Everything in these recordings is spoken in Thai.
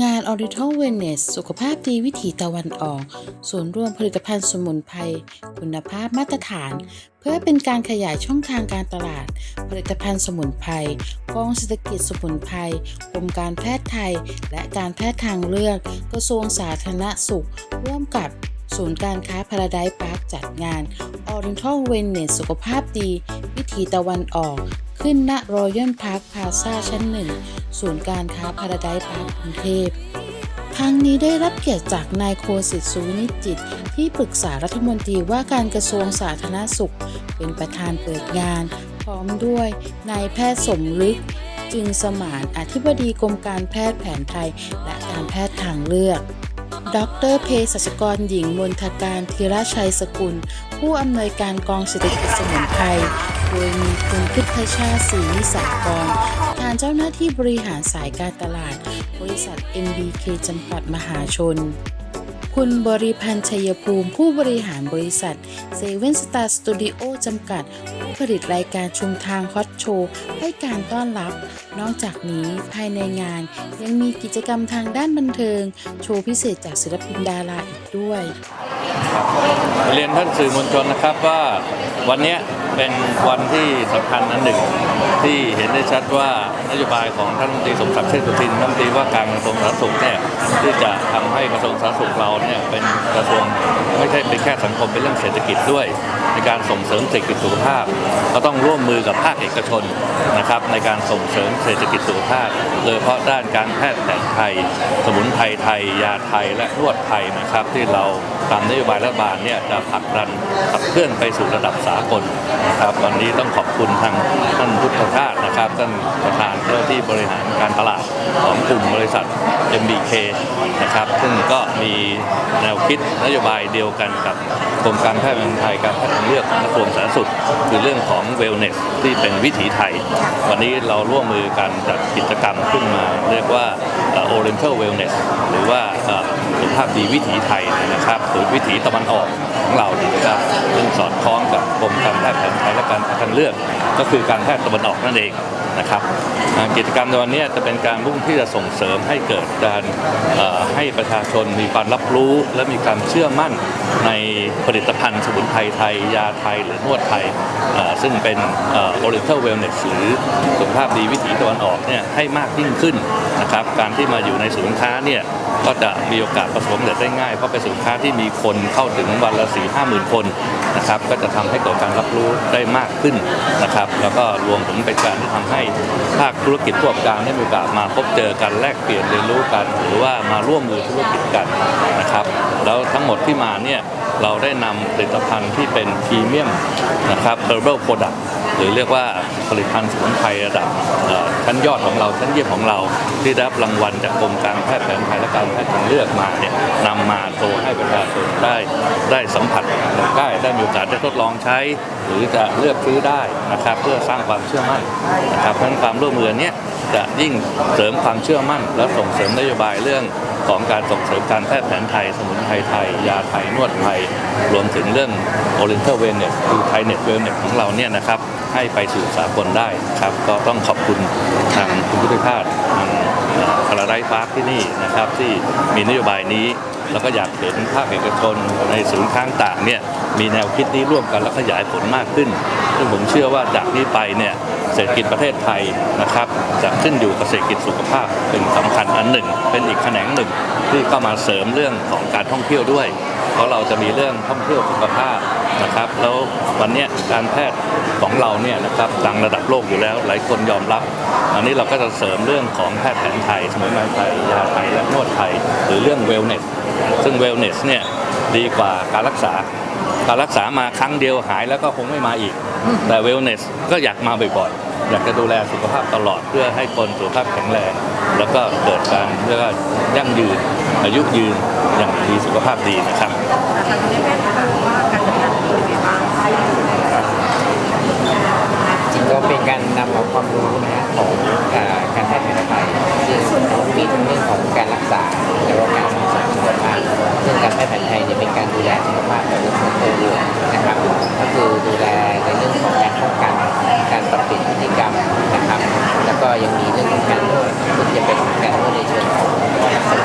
งาน Oriental Wellness สุขภาพดีวิถีตะวันออกศูนย์รวมผลิตภัณฑ์สมุนไพรคุณภาพมาตรฐาน เพื่อเป็นการขยายช่องทางการตลาด ผลิตภัณฑ์สมุนไพรกองเศรษฐกิจสมุนไพรกรมการแพทย์ไทย และการแพทย์ทางเลือก กระทรวงสาธารณสุข ร่วมกับศูนย์การค้าพาราได p ์พาร์คจัดงาน Oriental Wellness สุขภาพดี วิถีตะวันออก ขึ้นณรอยัลพาร์คพาซาชั้นหนึ่งศูนย์การค้าพาราได p ์พาร์คกรุงเทพทางนี้ได้รับเกียรติจากนายโคสิทธิ์สุวินิจจิต ที่ปรึกษารัฐมนตรีว่าการกระทรวงสาธารณสุข เป็นประธานเปิดงาน พร้อมด้วยนายแพทย์สมฤทธิ์จึงสมานอธิบดีกรมการแพทย์แผนไทย และการแพทย์ทางเลือก ดรเภสัชกรหญิงมนทการธีรชัยสกุล ผู้อำนวยการกองเศรษฐกิจสมุนไพรโดยมีคุณพิทชาศรีนิสากรประธานเจ้าหน้าที่บริหารสายการตลาด บริษัท MBK จำกัดมหาชน คุณบริพันธ์ชัยภูมิ ผู้บริหารบริษัทเซเว่นสตาร์สตูดิโอจำกัด ผู้ผลิตรายการชุมทางฮอตโชว์ ให้การต้อนรับ นอกจากนี้ภายในงานยังมีกิจกรรมทางด้านบันเทิง โชว์พิเศษจากศิลปินดาราอีกด้วย เรียนท่านสื่อมวลชนนะครับว่าวันนี้ เป็นวันที่สำคัญอันหนึ่ง ที่เห็นได้ชัดว่านโยบายของท่านรัฐมนตรีสมศักดิ์เทพสุทินรัฐมนตรีว่าการกระทรวงสาธารณสุขเนี่ยที่จะทำให้กระทรวงสาธารณสุขเราเนี่ยเป็นกระทรวงไม่ใช่เป็นแค่สังคมเป็นเรื่องเศรษฐกิจด้วย ในการส่งเสริมเศรษฐกิจสุขภาพ ก็ต้องร่วมมือกับภาคเอกชนนะครับในการส่งเสริมเศรษฐกิจสุขภาพ โดยเฉพาะด้านการแพทย์แผนไทย สมุนไพรไทย ยาไทยและนวดไทยนะครับที่เรา ตามนโยบายรัฐบาลเนี่ยจะผลักดันขับเคลื่อนไปสู่ระดับสากลนะครับวันนี้ต้องขอบคุณทางท่านพุทธทาสนะครับท่านประธานเจ้าหน้าที่บริหารการตลาดของกลุ่มบริษัท MBK นะครับซึ่งก็มีแนวคิดนโยบายเดียวกันกับกรมการแพทย์แผนไทยการแพทย์ทางเลือกของกระทรวงสาธารณสุขคือเรื่องของเวลเนสที่เป็นวิถีไทย วันนี้เราร่วมมือกันจัดกิจกรรมขึ้นมา เรียกว่าเอ่อ Oriental Wellness หรือว่าสุขภาพดีวิถีไทยนะครับวิถีตะวันออกของเราเนี่ยนะครับซึ่งสอดคล้องกับกรมการแพทย์แผนไทยและการแพทย์ทางเลือกก็คือการแพทย์ตะวันออกนั่นเองนะครับกิจกรรมในวันนี้จะเป็นการมุ่งที่จะส่งเสริมให้เกิดการให้ประชาชนมีความรับรู้และมีความเชื่อมั่นในผลิตภัณฑ์สมุนไพรไทย ยาไทยหรือนวดไทย ซึ่งเป็นเอ่อ Oriental Wellness หรือสุขภาพดีวิถีตะวันออกเนี่ยให้มากยิ่งขึ้นนะครับการที่มาอยู่ในศูนย์ค้าเนี่ย ก็จะมีโอกาสประสบความสำเร็จได้ง่าย เพราะเป็นศูนค้าที่มีคนเข้าถึงวันละ4 5หมื่นคนนะครับก็จะทำให้เกิดการรับรู้ได้มากขึ้นนะครับ แล้วก็รวมถึงเป็นการที่ทำให้ภาคธุรกิจผู้ประกอบการได้มีโอกาสมาพบเจอกันแลกเปลี่ยนเรียนรู้กัน หรือว่ามาร่วมมือธุรกิจกันนะครับ แล้วทั้งหมดที่มาเนี่ยเราได้นำผลิตภัณฑ์ที่เป็นพรีเมียมนะครับ herbal product ห รือเรียกว่าผลิตภัณฑ์สมุนไพรระดับชั้นยอดของเราชั้นเยี่ยมของเราที่ได้รับรางวัลจากกรมการแพทย์แผนไทยและการแพทย์ทางเลือกมาเนี่ยนำมาโชว์ให้ประชาชนได้ได้สัมผัสได้ได้มีโอกาสได้ทดลองใช้ หรือจะเลือกซื้อได้นะครับเพื่อสร้างความเชื่อมั่นนะครับเพราะฉะนั้นความร่วมมือเนี้ยจะยิ่งเสริมความเชื่อมั่น และส่งเสริมนโยบายเรื่อง ของการส่งเสริมการแพทย์แผนไทย สมุนไพรไทย ยาไทย นวดไทย รวมถึงเรื่อง Oriental Wellness คือ Thai Net Wellness ของเราเนี่ยนะครับ ให้ไปสู่สากลได้ครับ ก็ต้องขอบคุณทางคุณพุทธทาสทางพาราไดพาร์คที่นี่นะครับ ที่มีนโยบายนี้แล้วก็อยากเห็นภาคเอกชนในศูนย์ค้างต่างเนี่ยมีแนวคิดนี้ร่วมกันและขยายผลมากขึ้น ซึ่งผมเชื่อว่าจากนี้ไปเนี่ย เศรษฐกิจประเทศไทยนะครับ จะขึ้นอยู่กับเศรษฐกิจสุขภาพเป็นสำคัญอันหนึ่ง เป็นอีกแขนงหนึ่งที่เข้ามาเสริมเรื่องของการท่องเที่ยวด้วย เพราะเราจะมีเรื่องท่องเที่ยวสุขภาพนะครับ แล้ววันนี้การแพทย์ของเราเนี่ยนะครับดังระดับโลกอยู่แล้วหลายคนยอมรับ อันนี้เราก็จะเสริมเรื่องของแพทย์แผนไทยสมุนไพรไทยยาไทยและนวดไทย หรือเรื่องเวลเนสซึ่งเวลเนสเนี่ยดีกว่าการรักษา การรักษามาครั้งเดียวหายแล้วก็คงไม่มาอีก แต่เวลเนสก็อยากมาบ่อยๆ อยากจะดูแลสุขภาพตลอดเพื่อให้คนสุขภาพแข็งแรง แล้วก็เกิดการเรียกว่ายั่งยืนอายุยืนอย่างมีสุขภาพดีนะครับทางนี้แพทย์ถามว่าการจัดงานเป็นยังไงบ้างจริงก็เป็นการนำเอาความรู้นะฮะของเอ่อการแพทย์แผนไทยซึ่งมีทั้งเรื่องของการรักษาแล้วก็การส่งเสริมสุขภาพซึ่งการแพทย์แผนไทยเนี่ยเป็นการดูแลสุขภาพแบบเรื่องของตัวรวมนะครับก็คือดูแลในเรื่องของการป้องกันการปรับเปลี่ยนพฤติกรรมนะครับ แล้วก็ยังมีเรื่องของการนวดซึ่งจะเป็นการนวดในเชิงของรักษา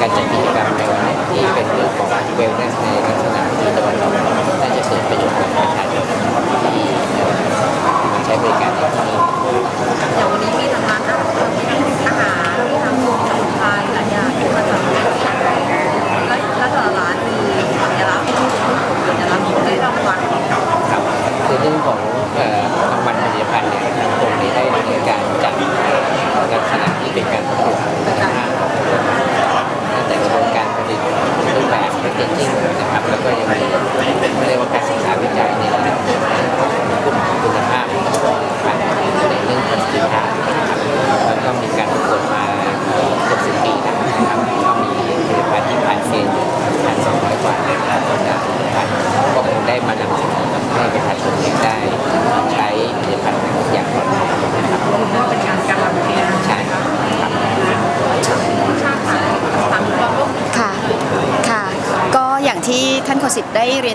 การจัดกิจกรรมในวันนี้ที่เป็นเรื่อ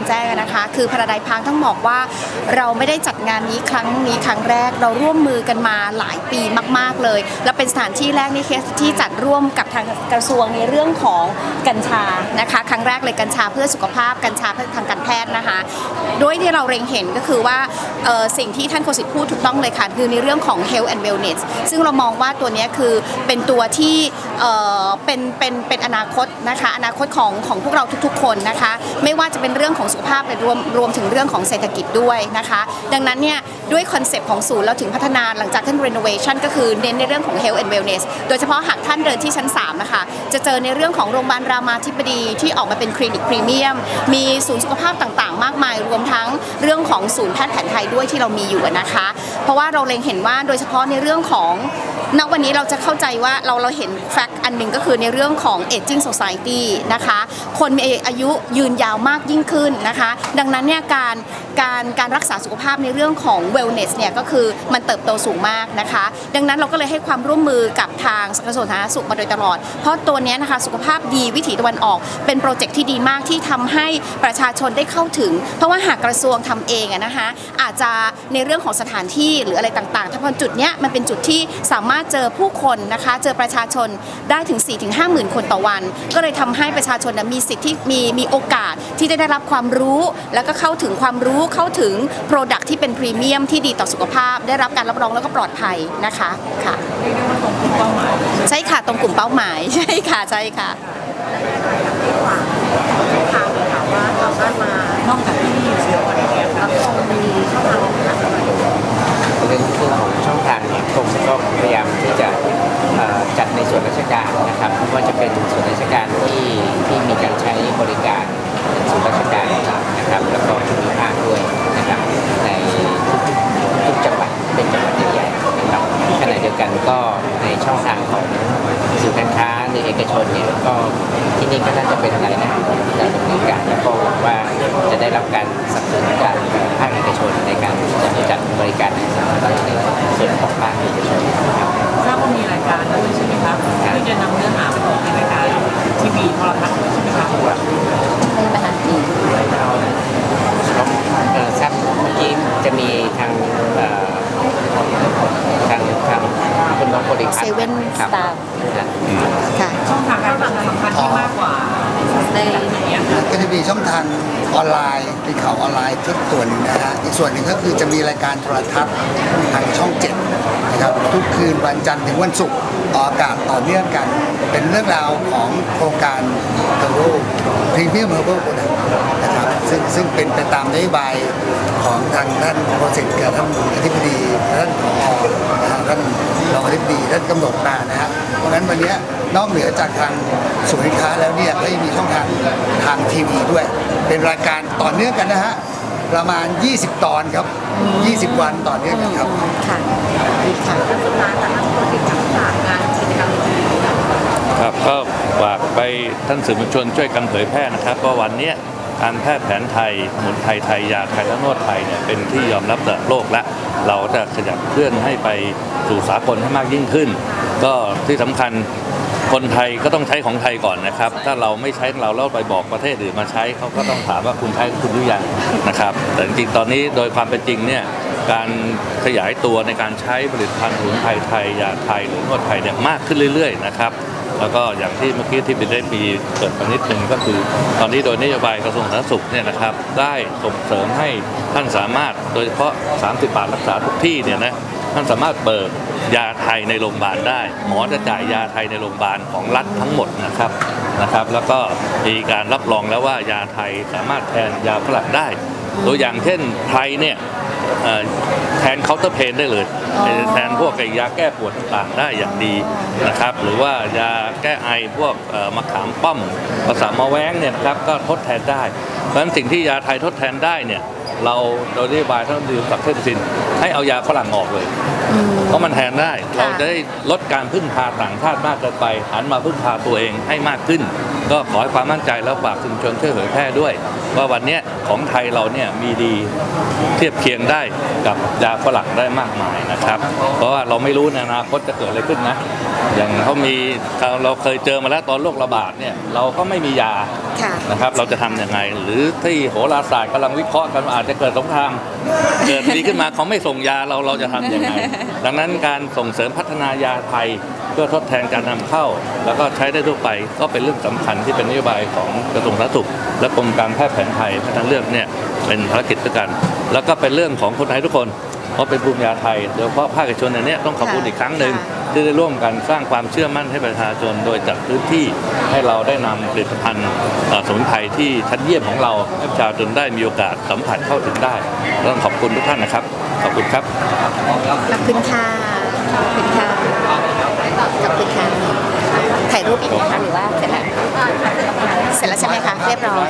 ษิตได้เรียนแจ้งนะคะ คือพระไดพังต้องบอกว่าเราไม่ได้จัดงานนี้ครั้งนี้ครั้งแรก เราร่วมมือกันมาหลายปีมาก ๆเลย และเป็นสถานที่แรกในี่ที่จัดร่วมกับทางกระทรวงในเรื่องของกัญชานะคะ ครั้งแรกเลยกัญชาเพื่อสุขภาพกัญชาเพื่อทางการแพทย์นะคะโดยที่เราเร็งเห็นก็คือว่าสิ่งที่ท่านโฆษิตพูดถูกต้องเลยค่ะ คือในเรื่องของ health and wellness ซึ่งเรามองว่าตัวนี้คือเป็นตัวที่เป็นเป็นเป็นอนาคตนะคะ อนาคตของของพวกเราทุกๆ คนนะคะ ไม่ว่าจะเป็นเรื่องของสุขภาพแต่รวมรวมถึงเรื่องของเศรษฐกิจด้วยนะคะ ดังนั้นเนี่ยด้วยคอนเซปต์ของศูนย์เราถึงพัฒนาหลังจากท่าน renovation ก็คือเน้นในเรื่องของ health and wellness โดยเฉพาะหากท่านเดินที่ชั้น 3 นะคะ จะเจอในเรื่องของโรงพยาบาลรามาธิบดีที่ออกมาเป็นคลินิกพรีเมียม มีศูนย์สุขภาพต่างๆ มากมาย รวมทั้งเรื่องของศูนย์แพทย์แผนไทยด้วยที่เรามีอยู่นะคะ เพราะว่าเราเล็งเห็นว่าโดยเฉพาะในเรื่องของณวันนี้เราจะเข้าใจว่าเราเราเห็นแฟกต์อันหนึ่งก็คือในเรื่องของ aging society นะคะ คนมีอายุยืนยาวมากยิ่งขึ้นนะคะ ดังนั้นเนี่ยการการการรักษาสุขภาพในเรื่องของ wellness เนี่ยก็คือมันเติบโตสูงมากนะคะ ดังนั้นเราก็เลยให้ความร่วมมือกับทางกระทรวงสาธารณสุขมาโดยตลอด เพราะตัวนี้นะคะสุขภาพดีวิถีตะวันออก เป็นโปรเจกต์ที่ดีมากที่ทำให้ประชาชนได้เข้าถึง เพราะว่าหากกระทรวงทำเองนะคะอาจจะในเรื่องของสถานที่หรืออะไรต่างๆถ้าพอจุดเนี้ยมันเป็นจุดที่สามารถเจอผู้คนนะคะเจอประชาชนได้ถึง 4-5หมื่นคนต่อวัน ก็เลยทำให้ประชาชนมีสิทธิ์ที่มีมีโอกาสที่จะได้รับความรู้ แล้วก็เข้าถึงความรู้เข้าถึงโปรดักที่เป็นพรีเมียมที่ดีต่อสุขภาพ ได้รับการรับรองแล้วก็ปลอดภัยนะคะค่ะเรียกได้ว่าตรงกลุ่มเป้าหมายใช่ค่ะตรงกลุ่มเป้าหมายใช่ค่ะใช่ค่ะที่ฝากทางเลยค่ะว่าสามารถมานอกจากที่นี่แล้วอะไรเงี้ยแล้วก็มีช่องทางต่างๆเรื่องเรื่องของช่องทางเนี่ยกรมก็พยายามที่จะเอ่อจัดในส่วนราชการนะครับไม่ว่าจะเป็นส่วนราชการที่ที่มีการใช้บริการ Thank you. ช่องทางออนไลน์เป็นข่าวออนไลน์ทุกส่วนหนึ่งนะฮะอีกส่วนหนึ่งก็คือจะมีรายการโทรทัศน์ทางช่องเจ็ดนะครับทุกคืนวันจันทร์ถึงวันศุกร์ออกอากาศต่อเนื่องกัน เป็นเรื่องราวของโครงการเทอร์โบพรีเมียมเฮอร์เบิรดักต์นะครับซึ่งซึ่งเป็นไปตามนโยบายของทางท่านโปรเจกต์กับท่านอธิบดีท่านผอนะฮะท่านรองอธิบดีท่านกำหนดมานะฮะเพราะฉะนั้นวันนี้ นอกเหนือจากทางศูนย์การค้าแล้วเนี่ยก็ยังมีช่องทางทางทีวีด้วย เป็นรายการต่อเนื่องกันนะฮะประมาณ 20 ตอนครับ 20 วันต่อเนื่องกันครับ ค่ะดีค่ะสุดท้ายค่ะท่านโฆษกจากศาสตร์งานกิจกรรมดีๆครับก็ฝากไปท่านสื่อมวลชนช่วยกันเผยแพร่นะครับว่าวันเนี้ยการแพทย์แผนไทยสมุนไพรไทยยาไทยและนวดไทยเนี่ยเป็นที่ยอมรับระดับโลกและเราจะขยับเคลื่อนให้ไปสู่สากลให้มากยิ่งขึ้น ก็ที่สำคัญ คนไทยก็ต้องใช้ของไทยก่อนนะครับ ถ้าเราไม่ใช้ของเราแล้วไปบอกประเทศอื่นมาใช้เขาก็ต้องถามว่าคุณใช้คุณหรือยังนะครับ แต่จริงตอนนี้โดยความเป็นจริงเนี่ยการขยายตัวในการใช้ผลิตภัณฑ์สมุนไพรไทยยาไทยหรือนวดไทยเนี่ยมากขึ้นเรื่อยๆนะครับแล้วก็อย่างที่เมื่อกี้ที่เป็นได้มีเกิดมานิดหนึ่งก็คือ ตอนนี้โดยนโยบายกระทรวงสาธารณสุขเนี่ยนะครับได้ส่งเสริมให้ท่านสามารถโดยเฉพาะ 30 บาทรักษาทุกที่เนี่ยนะท่านสามารถเบิก ยาไทยในโรงพยาบาลได้ หมอจะจ่ายยาไทยในโรงพยาบาลของรัฐทั้งหมดนะครับนะครับ แล้วก็มีการรับรองแล้วว่ายาไทยสามารถแทนยาฝรั่งได้ ตัวอย่างเช่นไทยเนี่ยแทนเคาน์เตอร์เพนได้เลยแทนพวกยาแก้ปวดต่างๆได้อย่างดีนะครับ หรือว่ายาแก้ไอพวกมะขามป้อมภาษามะแว้งเนี่ยนะครับก็ทดแทนได้ เพราะฉะนั้นสิ่งที่ยาไทยทดแทนได้เนี่ยเราโดยนโยบายท่านดื่มกับเทศสินให้เอายาฝรั่งออกเลย เพราะมันแทนได้ เราจะได้ลดการพึ่งพาต่างชาติมากเกินไป หันมาพึ่งพาตัวเองให้มากขึ้น ก็ขอให้ความมั่นใจแล้วฝากชุมชนช่วยเผยแพร่ด้วย ว่าวันเนี้ยของไทยเราเนี่ยมีดีเทียบเคียงได้กับยาฝรั่งได้มากมายนะครับ เพราะว่าเราไม่รู้ในอนาคตจะเกิดอะไรขึ้นนะ อย่างเขามีเราเคยเจอมาแล้วตอนโรคระบาดเนี่ยเราก็ไม่มียาค่ะนะครับเราจะทำยังไง หรือที่โหราศาสตร์กำลังวิเคราะห์กันว่าอาจจะเกิดสงคราม เกิดดีขึ้นมาเขาไม่ส่งยาเราเราจะทำยังไง ดังนั้นการส่งเสริมพัฒนายาไทย เพื่อทดแทนการนำเข้า แล้วก็ใช้ได้ทั่วไปก็เป็นเรื่องสำคัญที่เป็นนโยบายของกระทรวงสาธารณสุข และกรมการแพทย์แผนไทยแพทย์ทางเลือกเนี่ยเป็นภารกิจด้วยกัน แล้วก็เป็นเรื่องของคนไทยทุกคนเพราะเป็นภูมิยาไทยโดยเฉพาะภาคเอกชนในเนี้ต้องขอบคุณอีกครั้งหนึ่งที่ได้ร่วมกันสร้างความเชื่อมั่นให้ประชาชน โดยจัดพื้นที่ให้เราได้นำผลิตภัณฑ์เอ่อสมุนไพรที่ชั้นเยี่ยมของเราให้ประชาชนได้มีโอกาส สัมผัสเข้าถึงได้ต้องขอบคุณทุกท่านนะครับ ขอบคุณครับ ขอบคุณค่ะขอบคุณค่ะขอบคุณค่ะถ่ายรูปอีกไหมคะหรือว่าเสร็จแล้วเสร็จแล้วใช่ไหมคะเรียบร้อย